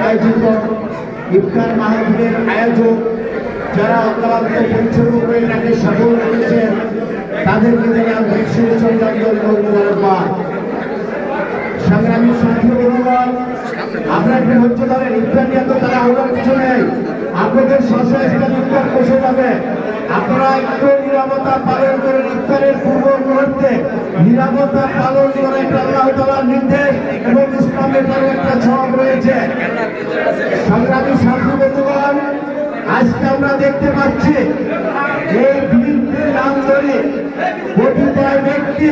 আয়োজিত ইফতার মাহফিলের আয়োজক যারা অক্লান্ত করে সফল তাদেরকে ধরেন ইফতার নিয়ে তো তারা হওয়ার কিছু নেই? আপনাদের স্বস্ব ইফতার যাবে। আপনারা একটু নিরাপত্তা পালন করেন ইফতারের পূর্ব মুহূর্তে নিরাপত্তা পালন করে একটা আল্লাহ নির্দেশ এবং একটা ছক রয়েছে। সংগ্রামী বন্ধুগণ, আজকে আমরা দেখতে পাচ্ছি এই বিরুদ্ধে নাম ধরে কতিপয় ব্যক্তি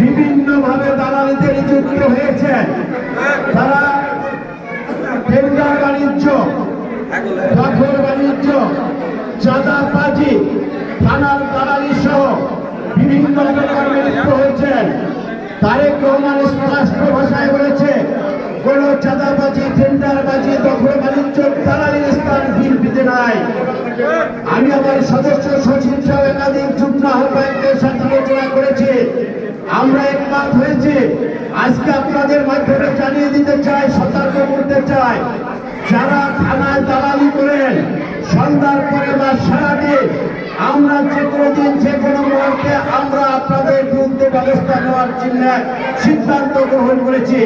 বিভিন্ন ভাবে দালালিতে নিযুক্ত হয়েছে। তারা টেন্ডার বাণিজ্য, দখল বাণিজ্য, চাঁদাবাজি, থানার দালালি সহ বিভিন্ন কর্মে লিপ্ত হয়েছেন তারেক রহমান স্পষ্ট ভাষায় বলেছে কোন চাঁদাবাজি টেন্ডারবাজি দখল বাণিজ্য দালালির স্থান বিলপিতে নাই সদস্য সচিব সহ একাধিক যুগ্ম আহ্বায়কদের সাথে করেছি। আমরা একমত হয়েছি। আজকে আপনাদের মাধ্যমে জানিয়ে দিতে চাই, সতর্ক করতে চাই। যারা থানায় দালালি করেন, সন্ধ্যার পরে বা সারাদিন, আমরা যে কোনো দিন, যে কোনো মুহূর্তে আমরা আপনাদের বিরুদ্ধে ব্যবস্থা নেওয়ার জন্য সিদ্ধান্ত গ্রহণ করেছি।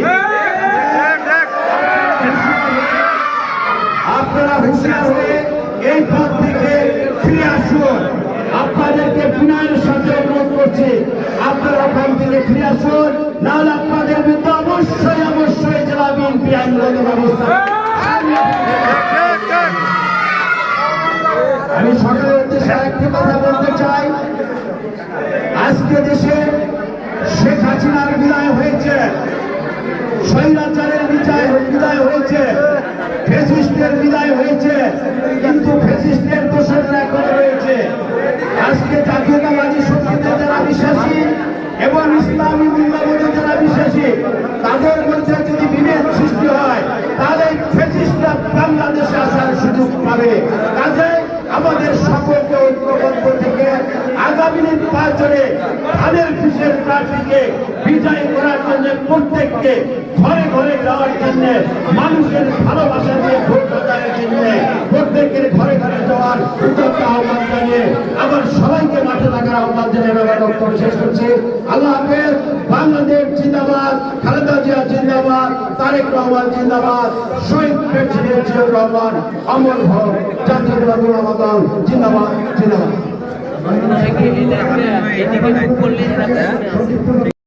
আপনারা হুঁশিয়ার হয়ে এই পথ আপনাদেরকে বিনয়ের সাথে অনুরোধ করছি, আপনারা ওখান থেকে ফিরে আসুন। নাহলে আপনাদের বিরুদ্ধে অবশ্যই অবশ্যই জেলা বিএনপি আইনগত ব্যবস্থা আমি সকালের উদ্দেশ্যে একটি কথা বলতে চাই। আজকে দেশে শেখ হাসিনার বিদায় হয়েছে, স্বৈরাচারের বিদায় বিদায় হয়েছে। পাবে কাজে আমাদের সকলকে ঐক্যবদ্ধ আগামী নির্বাচনে ধানের বিশেষ প্রার্থীকে বিজয় করার জন্য প্রত্যেককে ঘরে ঘরে যাওয়ার জন্য, মানুষের ভালোবাসা দিয়ে ভোট প্রচারের জন্য, প্রত্যেকের ঘরে ঘরে যাওয়ার উদ্যোক্ত আহ্বান জানিয়ে আমার সবাইকে মাঠে লাগার আহ্বান জানিয়ে আমার বক্তব্য শেষ করছি। আল্লাহ হাফেজ, বাংলাদেশ জিন্দাবাদ, খালেদা জিয়া জিন্দাবাদ, তারেক রহমান জিন্দাবাদ, শহীদ প্রেসিডেন্ট জিয়াউর রহমান, অমর হক, জাতীয় জিন্দাবাদ জিন্দাবাদ। এদিকে করলে